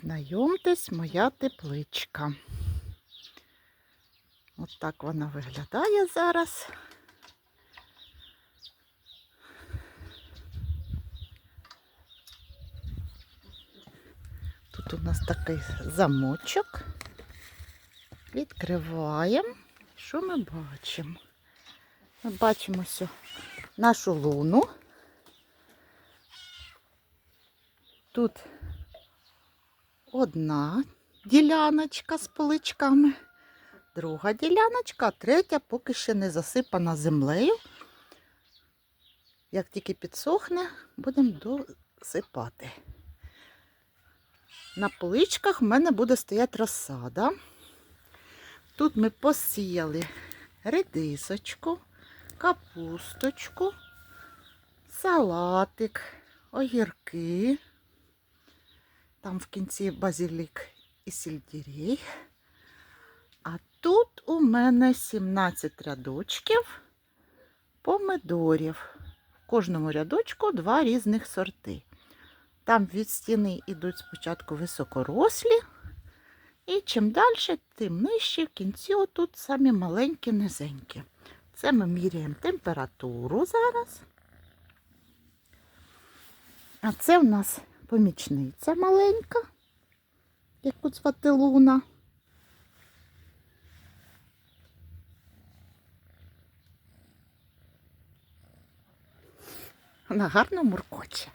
Знайомтесь, моя тепличка. От так вона виглядає зараз. Тут у нас такий замочок. Відкриваємо. Що ми бачимо? Ми бачимо нашу луну. Тут одна діляночка з поличками, друга діляночка, третя поки ще не засипана землею. Як тільки підсохне, будемо досипати. На поличках в мене буде стояти розсада. Тут ми посіяли редисочку, капусточку, салатик, огірки. Там в кінці базилік і сельдерей. А тут у мене 17 рядочків помидорів. В кожному рядочку два різних сорти. Там від стіни йдуть спочатку високорослі, і чим далі, тим нижче, в кінці отут самі маленькі, низенькі. Це ми міряємо температуру зараз. А це в нас помічниця маленька, яку звати Луна. Вона гарно муркоче.